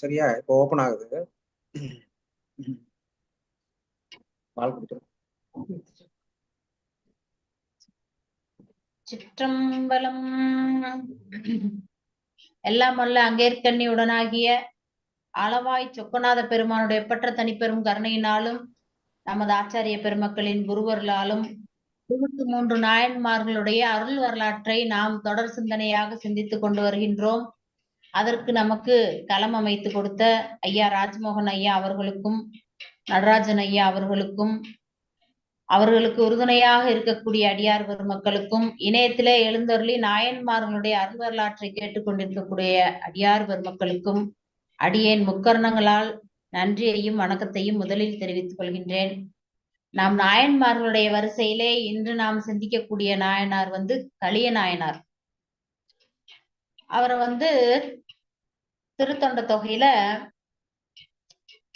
சரியா? இப்போ ஓபன் ஆகுது. பால் சிற்றம்பலம். எல்லாம் வல்ல அங்கேற்கண்ணி உடனாகிய அளவாய் சொக்கநாத பெருமானுடைய பற்ற தனிப்பெரும் கருணையினாலும் நமது ஆச்சாரிய பெருமக்களின் குருவர்களாலும் இருபத்தி மூன்று நாயன்மார்களுடைய அருள் வரலாற்றை நாம் தொடர் சிந்தனையாக சிந்தித்துக் கொண்டு வருகின்றோம். அதற்கு நமக்கு களம் அமைத்து கொடுத்த ஐயா ராஜ்மோகன் ஐயா அவர்களுக்கும் நடராஜன் ஐயா அவர்களுக்கும் அவர்களுக்கு உறுதுணையாக இருக்கக்கூடிய அடியார் பெருமக்களுக்கும் இணையத்திலே எழுந்தருளி நாயன்மார்களுடைய அருள் வரலாற்றை கேட்டுக்கொண்டிருக்கக்கூடிய அடியார் பெருமக்களுக்கும் அடியேன் முக்கரணங்களால் நன்றியையும் வணக்கத்தையும் முதலில் தெரிவித்துக் கொள்கின்றேன். நாம் நாயன்மார்களுடைய வரிசையிலே இன்று நாம் சிந்திக்கக்கூடிய நாயனார் வந்து கலிய நாயனார். அவரை வந்து திருத்தொண்ட தொகையில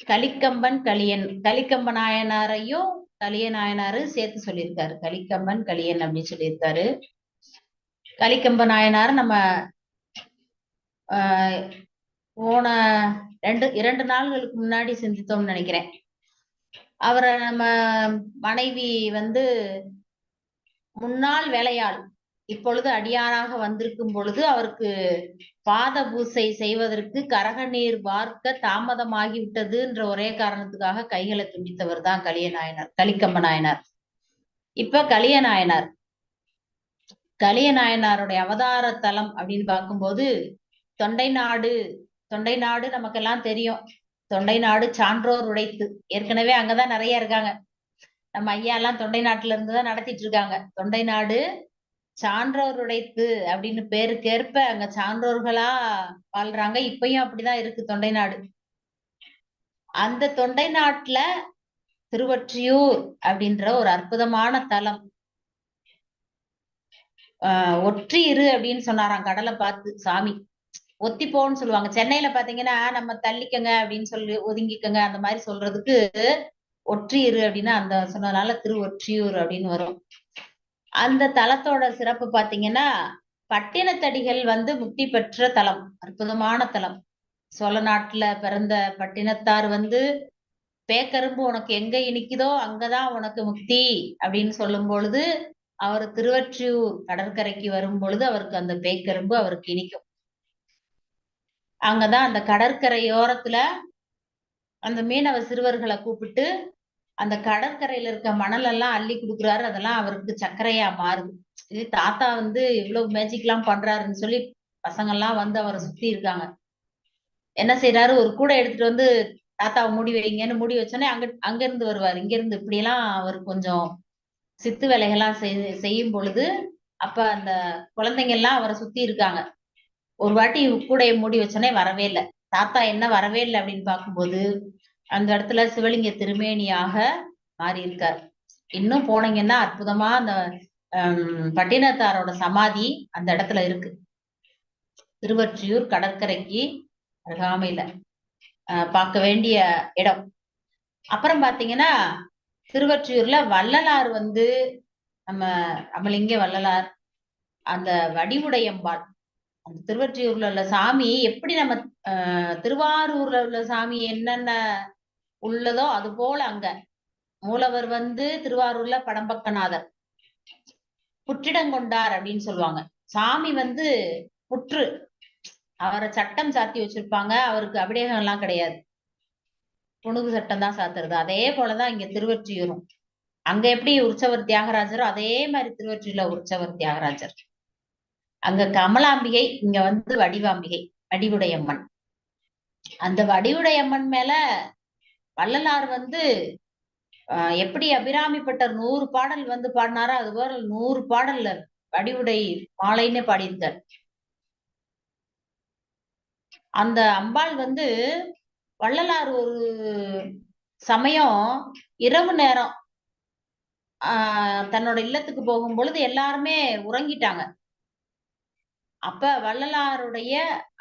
கலிக்கம்பன் கலியன் கலிக்கம்ப நாயனாரையும் கலிய நாயனாரு சேர்த்து சொல்லியிருக்காரு. கலிக்கம்பன் கலியன் அப்படின்னு சொல்லியிருக்காரு. கலிக்கம்ப நாயனார் நம்ம ஆஹ் போன ரெண்டு இரண்டு நாள்களுக்கு முன்னாடி சிந்தித்தோம்னு நினைக்கிறேன். அவரை நம்ம மனைவி வந்து முன்னாள் வேலையாள் இப்பொழுது அடியானாக வந்திருக்கும் பொழுது அவருக்கு பாத பூசை செய்வதற்கு கரக நீர் வார்க்க தாமதமாகி விட்டதுன்ற ஒரே காரணத்துக்காக கைகளை துண்டித்தவர் தான் கலிய நாயனார் கலிக்கம்ப நாயனார் இப்ப கலிய நாயனார் கலிய நாயனாருடைய அவதார தலம் அப்படின்னு பார்க்கும்போது தொண்டை நாடு தொண்டை நாடு நமக்கெல்லாம் தெரியும். தொண்டை நாடு சான்றோர் உடைத்து. ஏற்கனவே அங்கதான் நிறைய இருக்காங்க. நம்ம ஐயா எல்லாம் தொண்டை நாட்டுல இருந்துதான் நடத்திட்டு இருக்காங்க. தொண்டை நாடு சான்றோர் உடைத்து அப்படின்னு பேருக்கேற்ப அங்க சான்றோர்களா வாழ்றாங்க. இப்பயும் அப்படிதான் இருக்கு தொண்டை நாடு. அந்த தொண்டை நாட்டுல திருவொற்றியூர் அப்படின்ற ஒரு அற்புதமான தலம். ஆஹ் ஒற்றி இரு அப்படின்னு சொன்னாராம் கடலை பார்த்து சாமி. ஒத்தி போன்னு சொல்லுவாங்க. சென்னையில பாத்தீங்கன்னா நம்ம தள்ளிக்கங்க அப்படின்னு சொல்லி ஒதுங்கிக்கங்க அந்த மாதிரி சொல்றதுக்கு ஒற்றி இரு அப்படின்னு அந்த சொன்னதுனால திரு ஒற்றியூர் அப்படின்னு வரும். அந்த தலத்தோட சிறப்பு பாத்தீங்கன்னா பட்டினத்தடிகள் வந்து முக்தி பெற்ற தலம் அற்புதமான தலம். சோழ நாட்டுல பிறந்த பட்டினத்தார் வந்து பேக்கரும்பு உனக்கு எங்க இனிக்குதோ அங்கதான் உனக்கு முக்தி அப்படின்னு சொல்லும் பொழுது அவர் திருவற்றியூர் கடற்கரைக்கு வரும் பொழுது அவருக்கு அந்த பேக்கரும்பு அவருக்கு இனிக்கும். அங்கதான் அந்த கடற்கரையோரத்துல அந்த மீனவ சிறுவர்களை கூப்பிட்டு அந்த கடற்கரையில இருக்க மணல் எல்லாம் அள்ளி கொடுக்குறாரு. அதெல்லாம் அவருக்கு சர்க்கரையா மாறுது. இது தாத்தா வந்து இவ்வளவு மேஜிக் எல்லாம் பண்றாருன்னு சொல்லி பசங்க எல்லாம் வந்து அவரை சுத்தி இருக்காங்க. என்ன செய்யறாரு ஒரு கூடை எடுத்துட்டு வந்து தாத்தாவை மூடி வைங்கன்னு மூடி வச்சோன்னே அங்க அங்க இருந்து வருவார். இங்க இருந்து இப்படி எல்லாம் அவர் கொஞ்சம் சித்து வேலைகள்லாம் செய் செய்யும் பொழுது அப்ப அந்த குழந்தைங்க எல்லாம் அவரை சுத்தி இருக்காங்க. ஒரு வாட்டி கூடையை மூடி வச்சோன்னே வரவே இல்லை. தாத்தா என்ன வரவே இல்லை அப்படின்னு பார்க்கும்போது அந்த இடத்துல சிவலிங்க திருமேனியாக மாறி இருக்கார் இன்னும் போனீங்கன்னா அற்புதமா அந்த பட்டினத்தாரோட சமாதி அந்த இடத்துல இருக்கு. திருவற்றியூர் கடற்கரைக்கு அருகாமையில பார்க்க வேண்டிய இடம். அப்புறம் பாத்தீங்கன்னா திருவற்றியூர்ல வள்ளலார் வந்து நம்ம அமலிங்க வள்ளலார் அந்த வடிவுடையம்பாள் அந்த திருவற்றியூர்ல உள்ள சாமி எப்படி நம்ம திருவாரூர்ல உள்ள சாமி என்னென்ன உள்ளதோ அது போல அங்க. மூலவர் வந்து திருவாரூர்ல படம்பக்கநாதர். புற்றிடங்கொண்டார் அப்படின்னு சொல்லுவாங்க. சாமி வந்து புற்று. அவரை சட்டம் சாத்தி வச்சிருப்பாங்க. அவருக்கு அபிடேகம் எல்லாம் கிடையாது. புணுகு சட்டம் தான் சாத்துறது. அதே போலதான் இங்க திருவற்றியூரும். அங்க எப்படி உற்சவர் தியாகராஜரோ அதே மாதிரி திருவற்றியூர்ல உற்சவர் தியாகராஜர். அங்க கமலாம்பிகை இங்க வந்து வடிவாம்பிகை வடிவுடையம்மன். அந்த வடிவுடையம்மன் மேல வள்ளலார் வந்து எப்படி அபிராமிப்பட்டர் நூறு பாடல் வந்து பாடினாரோ அது போல நூறு பாடல்ல வடிவுடை மாலைன்னு பாடியிருக்கார் அந்த அம்பாள் வந்து வள்ளலார் ஒரு சமயம் இரவு நேரம் ஆஹ் தன்னோட இல்லத்துக்கு போகும் பொழுது எல்லாருமே உறங்கிட்டாங்க. அப்ப வள்ளலாருடைய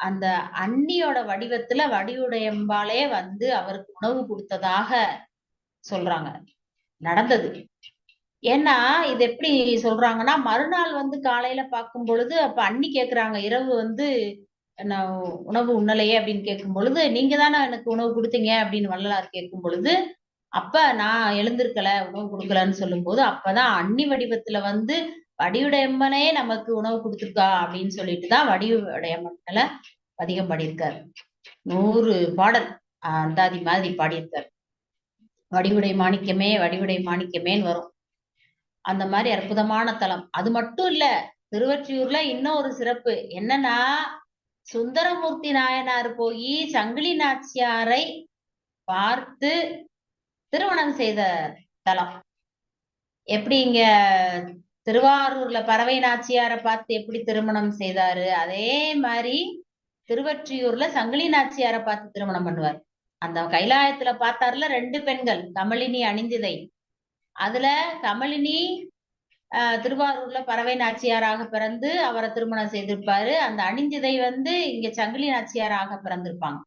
அந்த அன்னியோட வடிவத்துல வடிவுடையம்பாலே வந்து அவருக்கு உணவு கொடுத்ததாக சொல்றாங்க. நடந்தது. ஏன்னா இது எப்படி சொல்றாங்கன்னா மறுநாள் வந்து காலையில பார்க்கும் பொழுது அப்ப அண்ணி கேக்குறாங்க இரவு வந்து நான் உணவு உண்ணலையே அப்படின்னு கேட்கும் பொழுது நீங்க தானே எனக்கு உணவு கொடுத்தீங்க அப்படின்னு வள்ளலார் கேட்கும் பொழுது அப்ப நான் எழுந்திருக்கல உணவு கொடுக்கலன்னு சொல்லும்போது அப்பதான் அன்னி வடிவத்துல வந்து வடிவுடையம்மனே நமக்கு உணவு கொடுத்துருக்கா அப்படின்னு சொல்லிட்டு தான் வடிவுடையம்மன்ல அதிகம் பாடியிருக்காரு. நூறு பாடல் அந்தாதி மாதிரி பாடியிருக்காரு. வடிவுடை மாணிக்கமே வடிவுடை மாணிக்கமேன்னு வரும். அந்த மாதிரி அற்புதமான தலம். அது மட்டும் இல்ல திருவற்றியூர்ல இன்னும் ஒரு சிறப்பு. என்னன்னா சுந்தரமூர்த்தி நாயனார் போய் சங்கிலி நாச்சியாரை பார்த்து திருமணம் செய்த தலம். எப்படி இங்க திருவாரூர்ல பறவை நாச்சியாரை பார்த்து எப்படி திருமணம் செய்தாரு? அதே மாதிரி திருவற்றியூர்ல சங்கிலி நாச்சியாரை பார்த்து திருமணம் பண்ணுவார். அந்த கைலாயத்துல பார்த்தாருல ரெண்டு பெண்கள் கமலினி அணிந்திதை. அதுல கமலினி ஆஹ் திருவாரூர்ல பறவை நாச்சியாராக பிறந்து அவரை திருமணம் செய்திருப்பாரு. அந்த அணிந்திதை வந்து இங்க சங்கிலி நாச்சியாராக பிறந்திருப்பாங்க.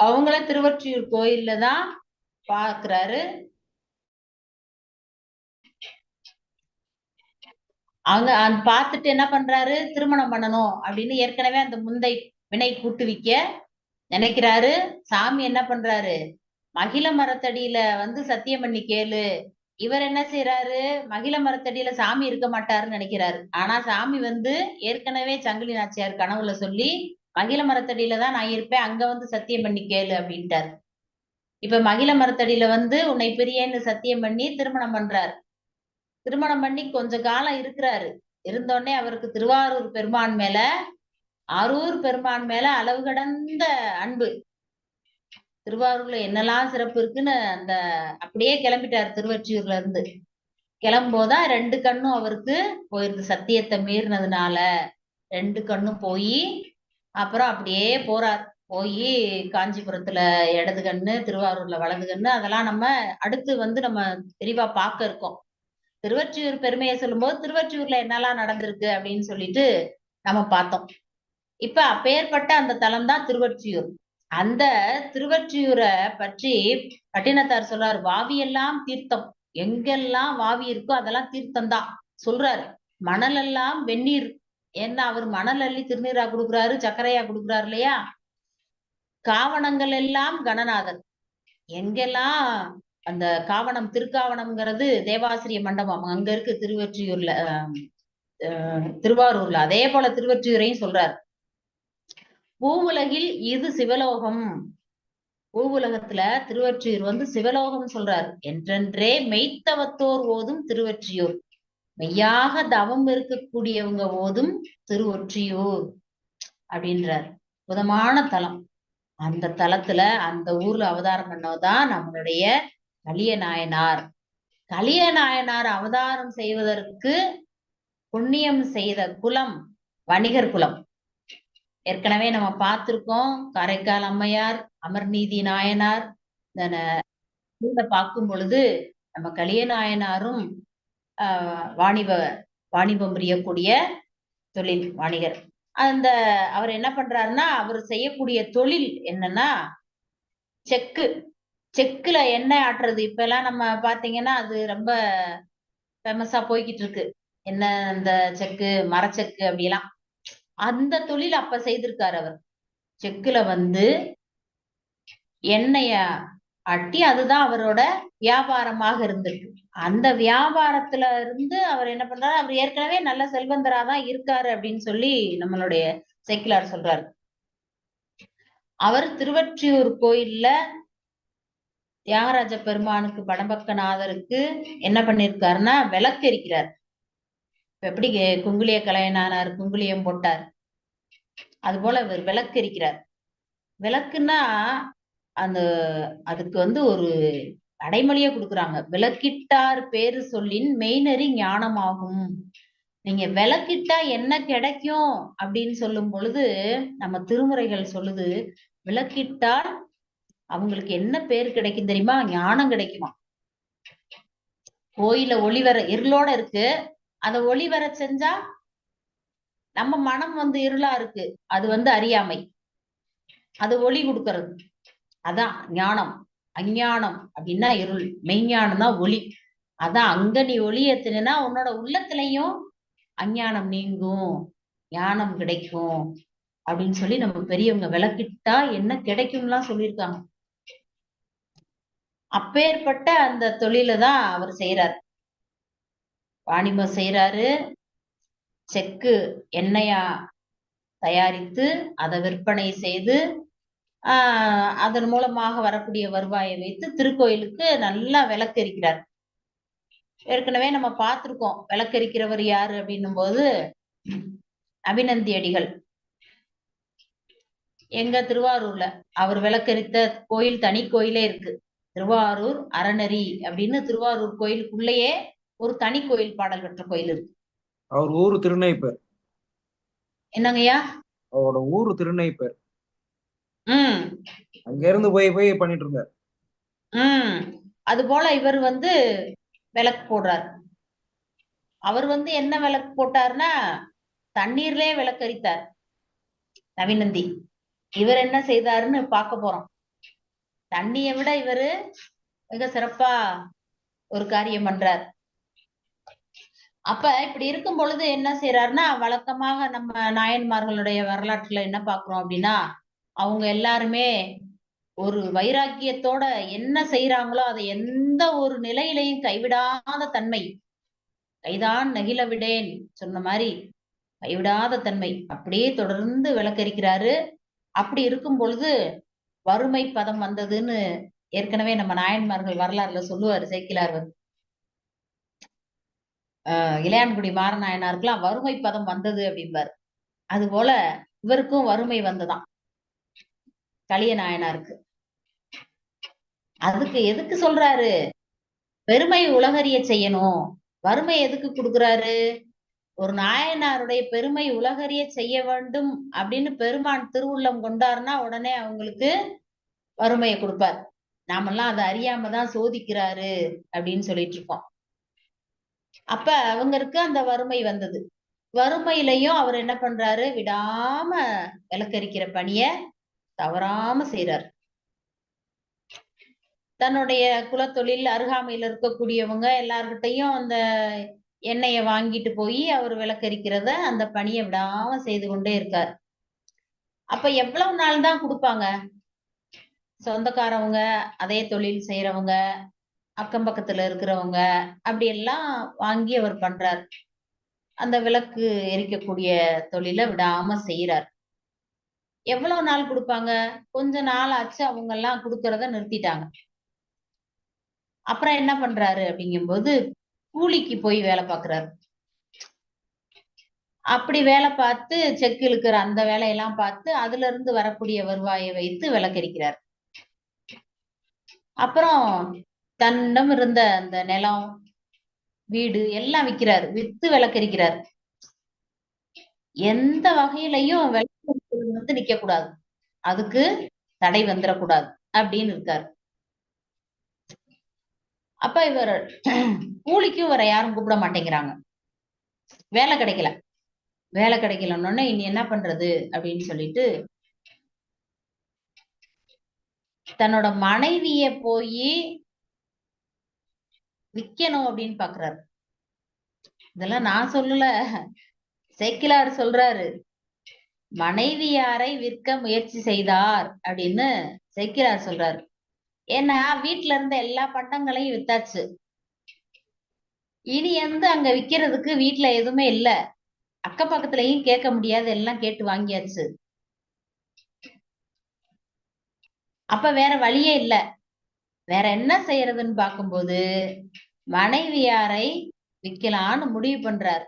அவங்கள திருவற்றியூர் கோயில்ல தான் பாக்குறாரு அவங்க பார்த்துட்டு என்ன பண்றாரு? திருமணம் பண்ணணும் அப்படின்னு ஏற்கனவே அந்த முந்தை வினை கூட்டு விக்க நினைக்கிறாரு. சாமி என்ன பண்றாரு? மகிழ மரத்தடியில வந்து சத்தியம் பண்ணி கேளு. இவர் என்ன செய்யறாரு மகிழ மரத்தடியில சாமி இருக்க மாட்டாருன்னு நினைக்கிறாரு. ஆனா சாமி வந்து ஏற்கனவே சங்கிலி நாச்சியார் கனவுல சொல்லி மகிழ மரத்தடியில தான் நான் இருப்பேன் அங்க வந்து சத்தியம் பண்ணி கேளு அப்படின்ட்டாரு. இப்ப மகிழ மரத்தடியில வந்து உன்னை பிரியன்னு சத்தியம் பண்ணி திருமணம் பண்றாரு. திருமணம் பண்ணி கொஞ்ச காலம் இருக்கிறாரு. இருந்தோடனே அவருக்கு திருவாரூர் பெருமான் மேல அரூர் பெருமான் மேல அளவு கடந்த அன்பு. திருவாரூர்ல என்னெல்லாம் சிறப்பு இருக்குன்னு அந்த அப்படியே கிளம்பிட்டாரு திருவொற்றியூர்ல இருந்து. கிளம்போதான் ரெண்டு கண்ணும் அவருக்கு போயிருது சத்தியத்தை மீறினதுனால. ரெண்டு கண்ணும் போய் அப்புறம் அப்படியே போறார். போய் காஞ்சிபுரத்துல இடது கண்ணு திருவாரூர்ல வலது கண்ணு அதெல்லாம் நம்ம அடுத்து வந்து நம்ம தெளிவா பார்க்க இருக்கோம். திருவற்றியூர் பெருமையை சொல்லும்போது திருவற்றியூர்ல என்னெல்லாம் நடந்திருக்கு அப்படின்னு சொல்லிட்டு நம்ம பார்த்தோம். இப்ப அப்பேற்பட்ட அந்த தலம் தான் திருவற்றியூர். அந்த திருவற்றியூரை பற்றி பட்டினத்தார் சொல்றாரு வாவியெல்லாம் தீர்த்தம். எங்கெல்லாம் வாவி இருக்கோ அதெல்லாம் தீர்த்தம் தான். சொல்றாரு. மணல் எல்லாம் வெந்நீர். ஏன்னா அவர் மணல் அள்ளி திருநீரா கொடுக்குறாரு சர்க்கரையா கொடுக்குறாரு இல்லையா? காவணங்கள் எல்லாம் கணநாதன். எங்கெல்லாம் அந்த காவணம் திருக்காவணம்ங்கிறது தேவாசிரிய மண்டபம். அங்க இருக்கு திருவற்றியூர்ல திருவாரூர்ல. அதே போல திருவற்றியூரையும் சொல்றாரு. பூவுலகில் இது சிவலோகம். பூவுலகத்துல திருவற்றியூர் வந்து சிவலோகம் சொல்றாரு. என்றென்றே மெய்த்தவத்தோர் ஓதும் திருவற்றியூர். மெய்யாக தவம் இருக்கக்கூடியவங்க ஓதும் திருவொற்றியூர் அப்படின்றார். புதமான தலம். அந்த தலத்துல அந்த ஊர்ல அவதாரம் பண்ணதான் நம்மளுடைய கலிய நாயனார் கலிய நாயனார் அவதாரம் செய்வதற்கு புண்ணியம் செய்த குலம் வணிகர் குலம். ஏற்கனவே நம்ம பார்த்திருக்கோம் காரைக்கால் அம்மையார் அமர்நீதி நாயனார் பார்க்கும் பொழுது நம்ம கலிய நாயனாரும் ஆஹ் வாணிப வாணிபம் புரியக்கூடிய தொழில் வாணிகர். அந்த அவர் என்ன பண்றாருன்னா அவர் செய்யக்கூடிய தொழில் என்னன்னா செக்கு. செக்குல எண்ணெய் ஆட்டுறது. இப்ப எல்லாம் நம்ம பாத்தீங்கன்னா அது ரொம்ப ஃபேமஸா போய்கிட்டு இருக்கு. என்ன இந்த செக்கு மரச்செக்கு அப்படிலாம் அந்த தொழில் அப்ப செய்திருக்காரு அவர். செக்குல வந்து எண்ணெய அட்டி அதுதான் அவரோட வியாபாரமாக இருந்திருக்கு. அந்த வியாபாரத்துல இருந்து அவர் என்ன பண்றாரு? அவர் ஏற்கனவே நல்ல செல்வந்தரா தான் இருக்காரு அப்படின்னு சொல்லி நம்மளுடைய செக்கிலார் சொல்றாரு. அவர் திருவற்றியூர் கோயில்ல தியாகராஜ பெருமானுக்கு படம்பக்கநாதருக்கு என்ன பண்ணிருக்காருன்னா விளக்கு எரிக்கிறார் எப்படி குங்குளிய கலையனானார் குங்குளியம் போட்டார். அது போல இவர் விளக்கு எரிக்கிறார் விளக்குன்னா அந்த அதுக்கு வந்து ஒரு அடைமொழியே கொடுக்குறாங்க. விளக்கிட்டார் பேரு சொல்லின் மெய்நறி ஞானமாகும். நீங்க விளக்கிட்டா என்ன கிடைக்கும் அப்படின்னு சொல்லும் பொழுது நம்ம திருமுறைகள் சொல்லுது விளக்கிட்டால் அவங்களுக்கு என்ன பேர் கிடைக்கும் தெரியுமா? ஞானம் கிடைக்குமா? கோயில ஒளிவர இருளோட இருக்கு. அத ஒளி வர செஞ்சா நம்ம மனம் வந்து இருளா இருக்கு. அது வந்து அறியாமை. அது ஒளி கொடுக்கறது. அதான் ஞானம். அஞ்ஞானம் அப்படின்னா இருள். மெய்ஞானம் தான் ஒளி. அதான் அங்க நீ ஒளி ஏத்துனா உன்னோட உள்ளத்துலயும் அஞ்ஞானம் நீங்கும். ஞானம் கிடைக்கும் அப்படின்னு சொல்லி நம்ம பெரியவங்க விளக்கிட்டா என்ன கிடைக்கும்லாம் சொல்லியிருக்காங்க. அப்பேற்பட்ட அந்த தொழில தான் அவர் செய்யறாரு வாணிபம் செய்யறாரு செக்கு எண்ணெயா தயாரித்து அதை விற்பனை செய்து ஆஹ் அதன் மூலமாக வரக்கூடிய வருவாயை வைத்து திருக்கோயிலுக்கு நல்லா விளக்கரிக்கிறார். ஏற்கனவே நம்ம பார்த்திருக்கோம். விளக்கரிக்கிறவர் யாரு அப்படின்னும் போது அபிநந்தி அடிகள் எங்க திருவாரூர்ல. அவர் விளக்கரித்த கோயில் தனி கோயிலே இருக்கு. திருவாரூர் அறநெறி அப்படின்னு திருவாரூர் கோயிலுக்குள்ளேயே ஒரு தனி கோயில் பாடல் பெற்ற கோயில் இருக்கு. அவர் ஊரு திருநெய்ப்பர் என்னங்கய்யா? அவரோட ஊரு திருநெய்ப்பர் உம் அங்க இருந்து போய் போய் பண்ணிட்டு இருந்தார். உம் அது போல இவர் வந்து விளக்கு போடுறார். அவர் வந்து என்ன விளக்கு போட்டாருன்னா தண்ணீர்லயே விளக்கரித்தார் நவிநந்தி இவர் என்ன செய்தாருன்னு பார்க்க போறோம். தண்ணியை விட இவரு மிக சிறப்பா ஒரு காரியம் பண்றார். அப்ப இப்படி இருக்கும் பொழுது என்ன செய்யறாருன்னா வழக்கமாக நம்ம நாயன்மார்களுடைய வரலாற்றுல என்ன பாக்குறோம் அப்படின்னா அவங்க எல்லாருமே ஒரு வைராக்கியத்தோட என்ன செய்யறாங்களோ அதை எந்த ஒரு நிலையிலையும் கைவிடாத தன்மை. கைதான் நெகிழ விடேன் சொன்ன மாதிரி கைவிடாத தன்மை. அப்படியே தொடர்ந்து விளக்கரிக்கிறாரு. அப்படி இருக்கும் பொழுது வறுமை பதம் வந்ததுன்னு ஏற்கனவே நம்ம நாயன்மார்கள் வரலாறுல சொல்லுவாரு சேக்கிலார் வந்து. ஆஹ் இளையான்குடி மாறநாயனாருக்கெல்லாம் வறுமை பதம் வந்தது அப்படிம்பாரு. அது போல இவருக்கும் வறுமை வந்ததாம் களிய நாயனாருக்கு. அதுக்கு எதுக்கு சொல்றாரு? பெருமை உலகறிய செய்யணும். வறுமை எதுக்கு கொடுக்குறாரு? ஒரு நாயனாருடைய பெருமை உலகறிய செய்ய வேண்டும் அப்படின்னு பெருமான் திருவுள்ளம் கொண்டாருன்னா உடனே அவங்களுக்கு வறுமையை கொடுப்பார். நாமெல்லாம் அதை அறியாம தான் சோதிக்கிறாரு அப்படின்னு சொல்லிட்டு இருக்கோம். அப்ப அவங்களுக்கு அந்த வறுமை வந்தது. வறுமையிலையும் அவர் என்ன பண்றாரு? விடாம விளக்கரிக்கிற பணிய தவறாம செய்யறாரு தன்னுடைய குலத்தொழில் அருகாமையில இருக்கக்கூடியவங்க எல்லார்கிட்டையும் அந்த எண்ணெயை வாங்கிட்டு போய் அவர் விளக்கரிக்கிறத அந்த பணியை விடாம செய்து கொண்டே இருக்கார். அப்ப எவ்வளவு நாள் தான் கொடுப்பாங்க? சொந்தக்காரவங்க அதே தொழில் செய்யறவங்க அக்கம் பக்கத்துல இருக்கிறவங்க அப்படி எல்லாம் வாங்கி அவர் பண்றார். அந்த விளக்கு எரிக்கக்கூடிய தொழிலை விடாம செய்யறார் எவ்வளவு நாள் கொடுப்பாங்க? கொஞ்ச நாள் ஆச்சு அவங்க எல்லாம் கொடுக்கறத நிறுத்திட்டாங்க. அப்புறம் என்ன பண்றாரு அப்படிங்கும்போது கூலிக்கு போய் வேலை பார்க்கிறாரு அப்படி வேலை பார்த்து செக் இழுக்கிற அந்த வேலையெல்லாம் பார்த்து அதுல இருந்து வரக்கூடிய வருவாயை வைத்து விளக்கரிக்கிறார். அப்புறம் தன்னிடம் இருந்த அந்த நிலம் வீடு எல்லாம் விக்கிறாரு. வித்து விளக்கரிக்கிறார். எந்த வகையிலையும் விளக்கு வந்து நிக்க கூடாது அதுக்கு தடை வந்துடக்கூடாது அப்படின்னு இருக்காரு. அப்ப இவர் கூலிக்கும் இவரை யாரும் கூப்பிட மாட்டேங்கிறாங்க. வேலை கிடைக்கல. வேலை கிடைக்கலன்னு இனி என்ன பண்றது அப்படின்னு சொல்லிட்டு தன்னோட மனைவிய போய் விக்கணும் அப்படின்னு பாக்குறாரு. இதெல்லாம் நான் சொல்லல. சேக்கிலார் சொல்றாரு. மனைவியாரை விற்க முயற்சி செய்தார் அப்படின்னு சேக்கிலார் சொல்றாரு. ஏன்னா வீட்டுல இருந்த எல்லா பட்டங்களையும் வித்தாச்சு. இனி வந்து அங்க விக்கிறதுக்கு வீட்டுல எதுவுமே இல்ல. அக்க பக்கத்துலயும் கேட்க முடியாது. எல்லாம் கேட்டு வாங்கியாச்சு. அப்ப வேற வழியே இல்ல. வேற என்ன செய்யறதுன்னு பார்க்கும்போது மனைவியாரை விக்கலான்னு முடிவு பண்றார்.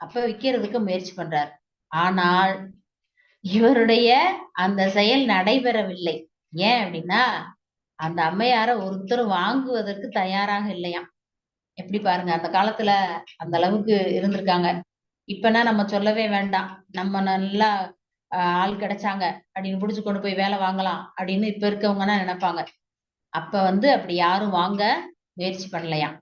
அப்ப விக்கிறதுக்கு முயற்சி பண்றார். ஆனால் இவருடைய அந்த செயல் நடைபெறவில்லை. ஏன் அப்படின்னா அந்த அம்மையார ஒருத்தர் வாங்குவதற்கு தயாராக இல்லையாம். எப்படி பாருங்க அந்த காலத்துல அந்த அளவுக்கு இருந்திருக்காங்க. இப்பனா நம்ம சொல்லவே வேண்டாம். நம்ம நல்லா ஆள் கிடைச்சாங்க. அப்படின்னு புடிச்சு கொண்டு போய் வேலை வாங்கலாம் அப்படின்னு இப்ப இருக்கவங்கன்னா நினைப்பாங்க. அப்ப வந்து அப்படி யாரும் வாங்க முயற்சி பண்ணலையாம்.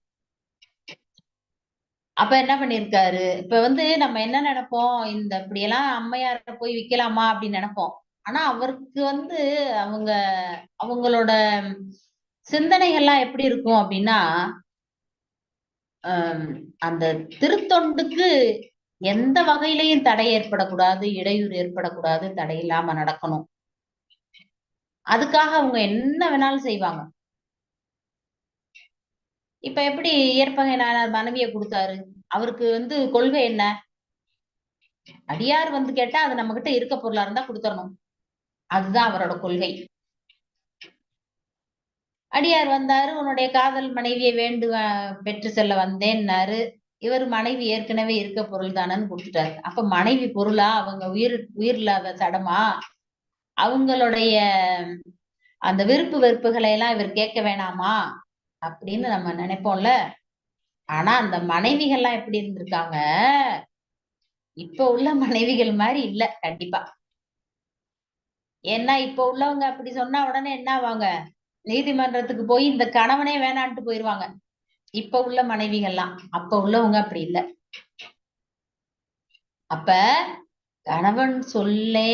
அப்ப என்ன பண்ணிருக்காரு இப்ப வந்து நம்ம என்ன நினைப்போம்? இந்த இப்படியெல்லாம் அம்மையார போய் விக்கலாமா அப்படின்னு நினைப்போம். ஆனா அவருக்கு வந்து அவங்க அவங்களோட சிந்தனைகள்லாம் எப்படி இருக்கும் அப்படின்னா அந்த திருத்தொண்டுக்கு எந்த வகையிலையும் தடை ஏற்படக்கூடாது இடையூறு ஏற்படக்கூடாது தடை இல்லாம நடக்கணும். அதுக்காக அவங்க என்ன வேணாலும் செய்வாங்க. இப்ப எப்படி ஏற்பகை நாயனார் மனைவியை கொடுத்தாரு? அவருக்கு வந்து கொள்கை என்ன? அடியார் வந்து கேட்டா அது நம்ம கிட்ட இருக்க பொருளா இருந்தா கொடுத்துடணும் அதுதான் அவரோட கொள்கை. அடியார் வந்தாரு உன்னுடைய காதல் மனைவியை வேண்டு பெற்று செல்ல வந்தேன்னாரு. இவர் மனைவி ஏற்கனவே இருக்க பொருள் தானன்னு கொடுத்துட்டாரு. அப்ப மனைவி பொருளா? அவங்க உயிர் உயிர் இல்லாத சடமா? அவங்களுடைய அந்த விருப்பு வெறுப்புகளை எல்லாம் இவர் கேட்க வேணாமா? அப்படின்னு நம்ம நினைப்போம்ல. ஆனா அந்த மனைவிகள்லாம் எப்படி இருந்திருக்காங்க? இப்ப உள்ள மனைவிகள் மாதிரி இல்ல கண்டிப்பா. ஏன்னா இப்ப உள்ளவங்க அப்படி சொன்னா உடனே என்ன ஆவாங்க நீதிமன்றத்துக்கு போய் இந்த கணவனே வேணான்ட்டு போயிருவாங்க. இப்ப உள்ள மனைவிகள்லாம். அப்ப உள்ளவங்க அப்படி இல்ல. அப்ப கணவன் சொல்லே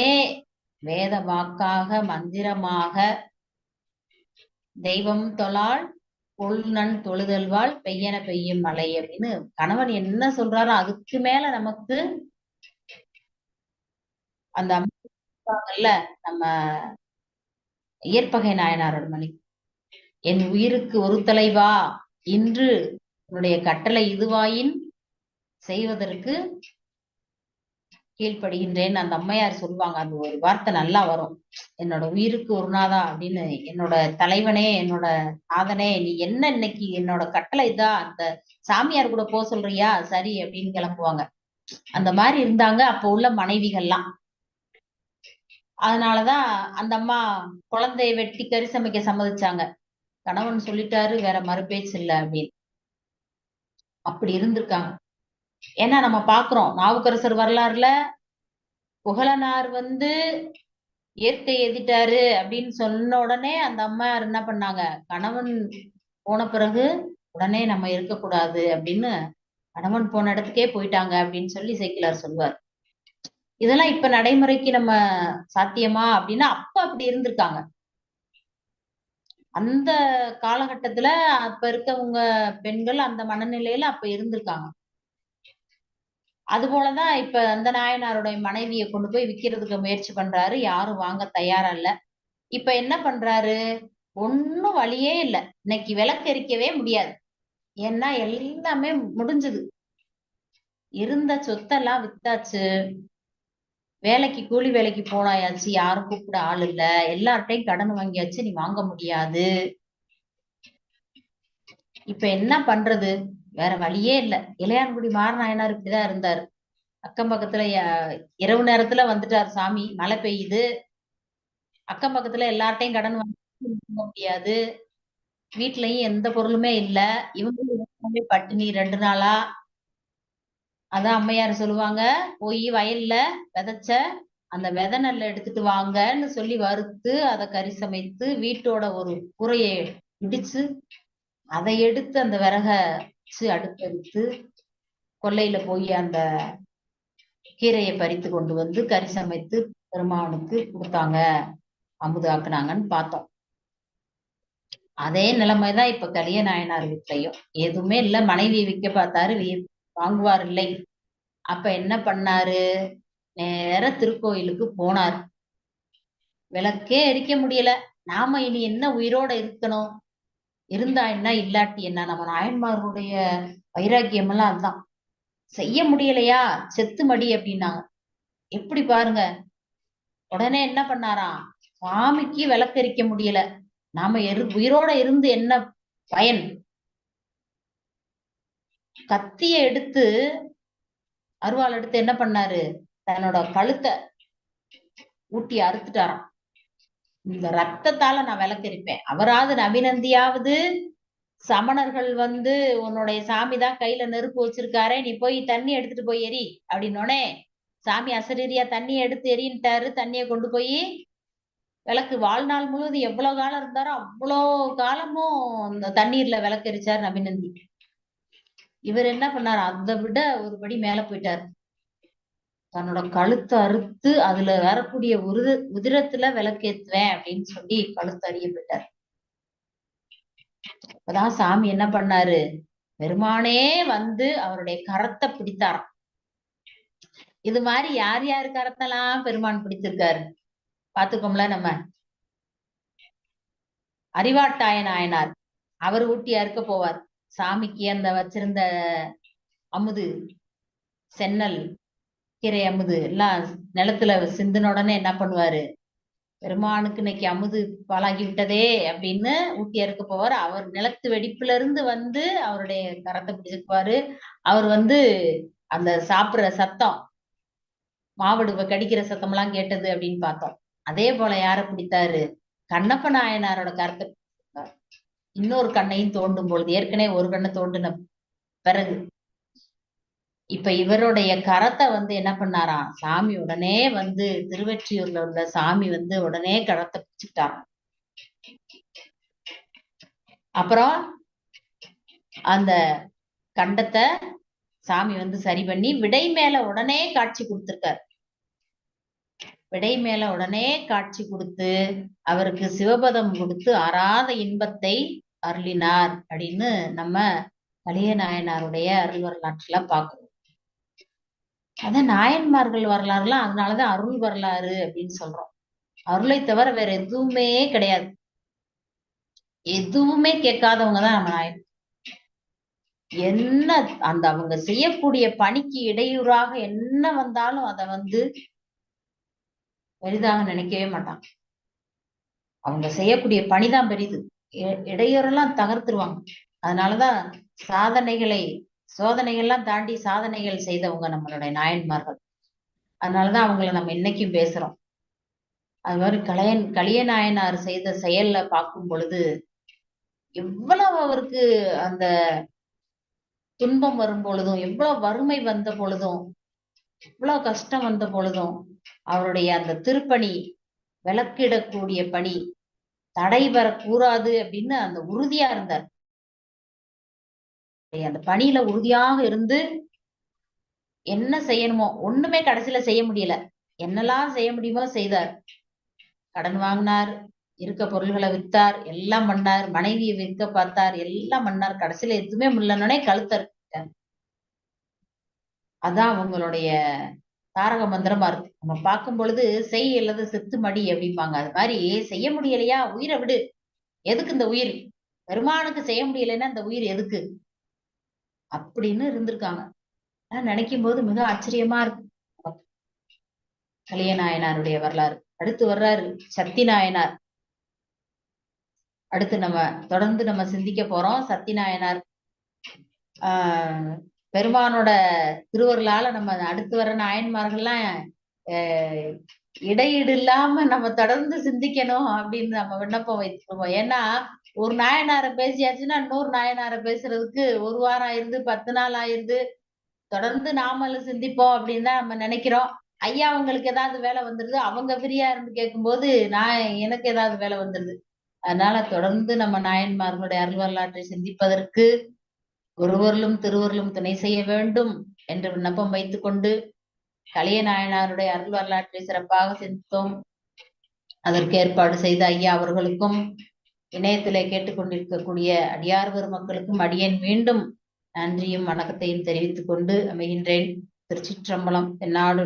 வேத வாக்காக மந்திரமாக தெய்வம் தொழால் பொல்நன் தொழுதல்வாள் பெய்யன பெய்யும் மலை அப்படின்னு கணவன் என்ன சொல்றாரோ அதுக்கு மேல நமக்கு அந்த சொல்லுவாங்கல்ல நம்ம இயற்பகை நாயனாரோட மணி என் உயிருக்கு ஒரு தலைவா இன்று உன்னுடைய கட்டளை இதுவாயின் செய்வதற்கு கீழ்ப்படுகின்றேன். அந்த அம்மையார் சொல்லுவாங்க அந்த ஒரு வார்த்தை நல்லா வரும். என்னோட உயிருக்கு ஒரு நாதா அப்படின்னு என்னோட தலைவனே என்னோட ஆதனே நீ என்ன இன்னைக்கு என்னோட கட்டளை இதா அந்த சாமியார் கூட போக சொல்றியா? சரி அப்படின்னு கிளம்புவாங்க. அந்த மாதிரி இருந்தாங்க. அப்ப உள்ள மனைவிகள்லாம். அதனாலதான் அந்த அம்மா குழந்தைய வெட்டி கறி சமைக்க சம்மதிச்சாங்க. கணவன் சொல்லிட்டாரு வேற மறுபேச்சு இல்ல அப்படின்னு. அப்படி இருந்திருக்காங்க. ஏன்னா நம்ம பாக்குறோம் நாவுக்கரசர் வரலாறுல புகழனார் வந்து இயற்கை எதிட்டாரு அப்படின்னு சொன்ன உடனே அந்த அம்மா என்ன பண்ணாங்க? கணவன் போன பிறகு உடனே நம்ம இருக்கக்கூடாது அப்படின்னு கணவன் போன இடத்துக்கே போயிட்டாங்க அப்படின்னு சொல்லி சைக்கிளார் சொல்வார். இதெல்லாம் இப்ப நடைமுறைக்கு நம்ம சாத்தியமா அப்படின்னா அப்ப அப்படி இருந்திருக்காங்க. அந்த காலகட்டத்துல அப்ப இருக்கவங்க பெண்கள் அந்த மனநிலையில அப்ப இருந்திருக்காங்க. அது போலதான் இப்ப அந்த நாயனாருடைய மனைவியை கொண்டு போய் விக்கிறதுக்கு முயற்சி பண்றாரு. யாரும் வாங்க தயாரா இல்ல. இப்ப என்ன பண்றாரு? ஒண்ணும் வழியே இல்ல. இன்னைக்கு விளக்கரிக்கவே முடியாது. ஏன்னா எல்லாமே முடிஞ்சது. இருந்த சொத்தெல்லாம் வித்தாச்சு. வேலைக்கு கூலி வேலைக்கு போனாயாச்சு யாரும் கூப்பிட ஆள் இல்ல. எல்லார்ட்டையும் கடன் வாங்கியாச்சு நீ வாங்க முடியாது. இப்ப என்ன பண்றது? வேற வழியே இல்ல. இளையான்குடி மாறநாயனார் இப்படிதான் இருந்தார். அக்கம் பக்கத்துல இரவு நேரத்துல வந்துட்டாரு சாமி. மழை பெய்யுது. அக்கம் பக்கத்துல எல்லார்ட்டையும் கடன் வாங்கி வாங்க முடியாது. வீட்லயும் எந்த பொருளுமே இல்ல. இவங்களும் பட்டினி ரெண்டு நாளா அதான் அம்மையார் சொல்லுவாங்க போய் வயல்ல விதைச்ச அந்த விதை நெல்லை எடுத்துட்டு வாங்கன்னு சொல்லி வறுத்து அதை கறி சமைத்து வீட்டோட ஒரு கூரையை இடிச்சு அதை எடுத்து அந்த விறக வச்சு அடுப்பெடுத்து கொல்லையில போய் அந்த கீரையை பறித்து கொண்டு வந்து கறி சமைத்து பெருமானுக்கு கொடுத்தாங்க. அமுது ஆக்குனாங்கன்னு பார்த்தோம். அதே நிலைமைதான் இப்ப கலிய நாயனார் வீட்லயும். எதுவுமே இல்ல மனைவி விற்க பார்த்தாரு வி- வாங்குவார் இல்லை அப்ப என்ன பண்ணாரு? நேர திருக்கோயிலுக்கு போனார். விளக்கே எரிக்க முடியல. நாம இனி என்ன உயிரோட இருக்கணும்? இருந்தா என்ன இல்லாட்டி என்ன? நம்ம நாயன்மார்களுடைய வைராக்கியம் எல்லாம் அதுதான். செய்ய முடியலையா? செத்து மடி அப்படின்னாங்க. எப்படி பாருங்க. உடனே என்ன பண்ணாராம் சுவாமிக்கு விளக்கரிக்க முடியல. நாம எரு உயிரோட இருந்து என்ன பயன்? கத்திய எடுத்து அருவாள் எடுத்து என்ன பண்ணாரு? தன்னோட கழுத்தை ஊட்டி அறுத்துட்டாராம். இந்த ரத்தத்தால நான் விளக்கரிப்பேன். அவராவது நவிநந்தியாவது சமணர்கள் வந்து உன்னுடைய சாமி தான் கையில நெருப்பு வச்சிருக்காரே நீ போய் தண்ணி எடுத்துட்டு போய் எரி அப்படின்னோடனே சாமி அசரீரியா தண்ணி எடுத்து எரின்ட்டாரு. தண்ணியை கொண்டு போய் விளக்கு வாழ்நாள் முழுவதும் எவ்வளவு காலம் இருந்தாரோ அவ்வளோ காலமும் அந்த தண்ணீர்ல விளக்கரிச்சார் நபிநந்தி இவர் என்ன பண்ணாரு? அதை விட ஒரு படி மேல போயிட்டாரு. தன்னோட கழுத்தை அறுத்து அதுல வரக்கூடிய உருத உதிரத்துல விளக்கேத்துவேன் அப்படின்னு சொல்லி கழுத்து அறிய போயிட்டார். அப்பதான் சாமி என்ன பண்ணாரு? பெருமானே வந்து அவருடைய கரத்தை பிடித்தாராம். இது மாதிரி யார் யார் கரத்தெல்லாம் பெருமான் பிடிச்சிருக்காரு பாத்துக்கோம்ல நம்ம. அறிவாட்டாய நாயனார். அவர் ஊட்டி அறுக்க போவார்? சாமிக்கு அந்த வச்சிருந்த அமுது சென்னல் கீரை அமுது எல்லாம் நிலத்துல சிந்தின உடனே என்ன பண்ணுவாரு? பெருமானுக்கு இன்னைக்கு அமுது பாலாகி விட்டதே அப்படின்னு ஊட்டியா இருக்க போவார். அவர் நிலத்து வெடிப்புல இருந்து வந்து அவருடைய கரத்தை பிடிச்சிக்குவாரு. அவர் வந்து அந்த சாப்பிடுற சத்தம் மாவடு கடிக்கிற சத்தம் எல்லாம் கேட்டது அப்படின்னு பார்த்தோம். அதே போல யார பிடித்தாரு? கண்ணப்ப நாயனாரோட கரத்தை இன்னொரு கண்ணையும் தோண்டும் பொழுது ஏற்கனவே ஒரு கண்ணை தோண்டின பிறகு இப்ப இவருடைய கரத்தை வந்து என்ன பண்ணாராம் சாமி உடனே வந்து திருவெற்றியூர்ல உள்ள சாமி வந்து உடனே கரத்தை பிடிச்சுக்கிட்டாராம் அப்புறம் அந்த கண்டத்தை சாமி வந்து சரி பண்ணி விடை மேல உடனே காட்சி கொடுத்துருக்காரு. விடை மேல உடனே காட்சி கொடுத்து அவருக்கு சிவபதம் கொடுத்து அறாத இன்பத்தை அருளினார் அப்படின்னு நம்ம கலிய நாயனாருடைய அருள் வரலாற்றுல பார்க்கிறோம். அதான் நாயன்மார்கள் வரலாறுலாம் அதனாலதான் அருள் வரலாறு அப்படின்னு சொல்றோம். அருளை தவிர வேற எதுவுமே கிடையாது. எதுவுமே கேட்காதவங்க தான் நம்ம நாயன். என்ன அந்த அவங்க செய்யக்கூடிய பணிக்கு இடையூறாக என்ன வந்தாலும் அதை வந்து பெரிதாக நினைக்கவே மாட்டாங்க அவங்க செய்யக்கூடிய பணிதான் பெரிது. இடையூறெல்லாம் தகர்த்துருவாங்க. அதனாலதான் சாதனைகளை சோதனைகள்லாம் தாண்டி சாதனைகள் செய்தவங்க நம்மளுடைய நாயன்மார்கள். அதனாலதான் அவங்கள நம்ம இன்னைக்கும் பேசுறோம். அது மாதிரி கலையன் கலிய நாயனார் செய்த செயல்ல பார்க்கும் பொழுது எவ்வளவு அவருக்கு அந்த துன்பம் வரும் பொழுதும் எவ்வளவு வறுமை வந்த பொழுதும் எவ்வளவு கஷ்டம் வந்த பொழுதும் அவருடைய அந்த திருப்பணி விளக்கிடக்கூடிய பணி தடை வரக்கூடாது அப்படின்னு அந்த உறுதியா இருந்தார். அந்த பணியில உறுதியாக இருந்து என்ன செய்யணுமோ ஒண்ணுமே கடைசியில செய்ய முடியல. என்னெல்லாம் செய்ய முடியுமோ செய்தார். கடன் வாங்கினார் இருக்க பொருள்களை வித்தார் எல்லாம் பண்ணார் மனைவியை விற்க பார்த்தார் எல்லாம் பண்ணார். கடைசியில எதுவுமே முடியலன்னே கழுத்தர் அதான் அவங்களுடைய தாரக மந்திரமா இருக்கு. நம்ம பார்க்கும் பொழுது செய் அல்லது செத்து மடி அப்படிம்பாங்க. அது மாதிரி செய்ய முடியலையா? உயிரை விடு. எதுக்கு இந்த உயிர்? பெருமானுக்கு செய்ய முடியலைன்னா இந்த உயிர் எதுக்கு? அப்படின்னு இருந்திருக்காங்க. ஆனா நினைக்கும் போது மிக ஆச்சரியமா இருக்கு. கலியநாயனாருடைய வரலாறு. அடுத்து வர்றாரு சக்தி நாயனார். அடுத்து நம்ம தொடர்ந்து நம்ம சிந்திக்க போறோம். சக்தி நாயனார் ஆஹ் பெருமானோட திருவருளால நம்ம அடுத்து வர நாயன்மார்கள்லாம் இடையீடு இல்லாம நம்ம தொடர்ந்து சிந்திக்கணும் அப்படின்னு நம்ம விண்ணப்பம் வைத்துருவோம் ஏன்னா ஒரு நாயனாரை பேசியாச்சுன்னா இன்னொரு நாயனாரை பேசுறதுக்கு ஒரு வாரம் ஆயிருது பத்து நாள் ஆயிருது தொடர்ந்து நாமளும் சிந்திப்போம் அப்படின்னு தான் நம்ம நினைக்கிறோம். ஐயா அவங்களுக்கு ஏதாவது வேலை வந்துருது? அவங்க ஃப்ரீயா இருந்து கேட்கும்போது நான் எனக்கு ஏதாவது வேலை வந்துருது. அதனால தொடர்ந்து நம்ம நாயன்மார்களுடைய அருள் வரலாற்றை சிந்திப்பதற்கு குருவர்களும் திருவர்களும் துணை செய்ய வேண்டும் என்று விண்ணப்பம் வைத்துக் கொண்டு கலிய நாயனாருடைய அருள் வரலாற்றை சிறப்பாக சிந்தித்தோம் அதற்கு ஏற்பாடு செய்த ஐயா அவர்களுக்கும் இணையத்திலே கேட்டுக்கொண்டிருக்கக்கூடிய அடியார் பெருமக்களுக்கும் அடியேன் மீண்டும் நன்றியும் வணக்கத்தையும் தெரிவித்துக் கொண்டு அமைகின்றேன். திருச்சிற்றம்பலம் என்னாடு